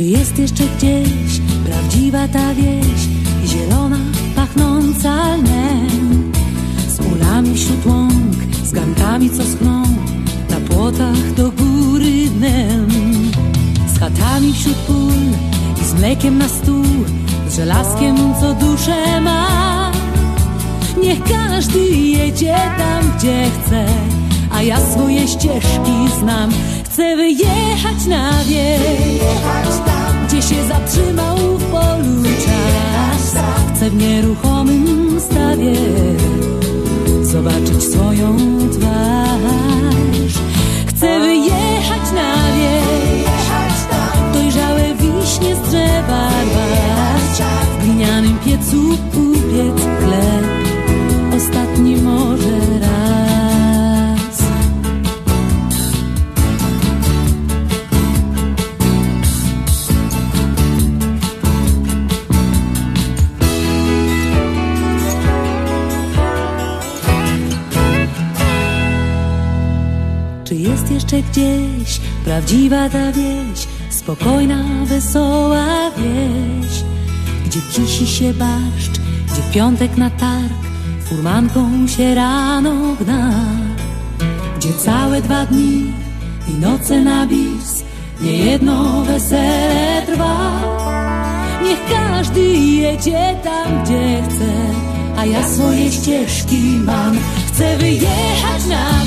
Czy jest jeszcze gdzieś prawdziwa ta wieś Zielona, pachnąca lnem? Z ulami wśród łąk, z gankami co schną Na płotach do góry dnem? Z chatami wśród pól i z mlekiem na stół Z żelazkiem co duszę ma? Niech każdy jedzie tam gdzie chce A ja swoje ścieżki znam. Chcę wyjechać na wieś Się zatrzymał w polu czas. Chcę w nieruchomym stawie Zobaczyć swoją twarz. Chcę wyjechać na wieś. Dojrzałe wiśnie z drzewa rwać. W glinianym piecu Czy jest jeszcze gdzieś prawdziwa ta wieś? Spokojna, wesoła wieś Gdzie kisi się barszcz, gdzie piątek na targ Furmanką się rano gna. Gdzie całe dwa dni i noce na bis Niejedno wesele trwa. Niech każdy jedzie tam, gdzie chce A ja swoje ścieżki mam. Chcę wyjechać na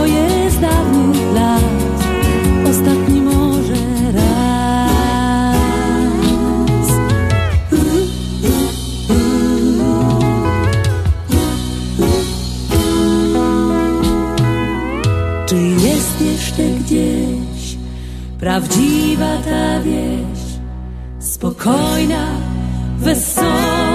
Stroje z Ostatni może raz. Jest jeszcze gdzieś prawdziwa ta wieś? Spokojna, wesoła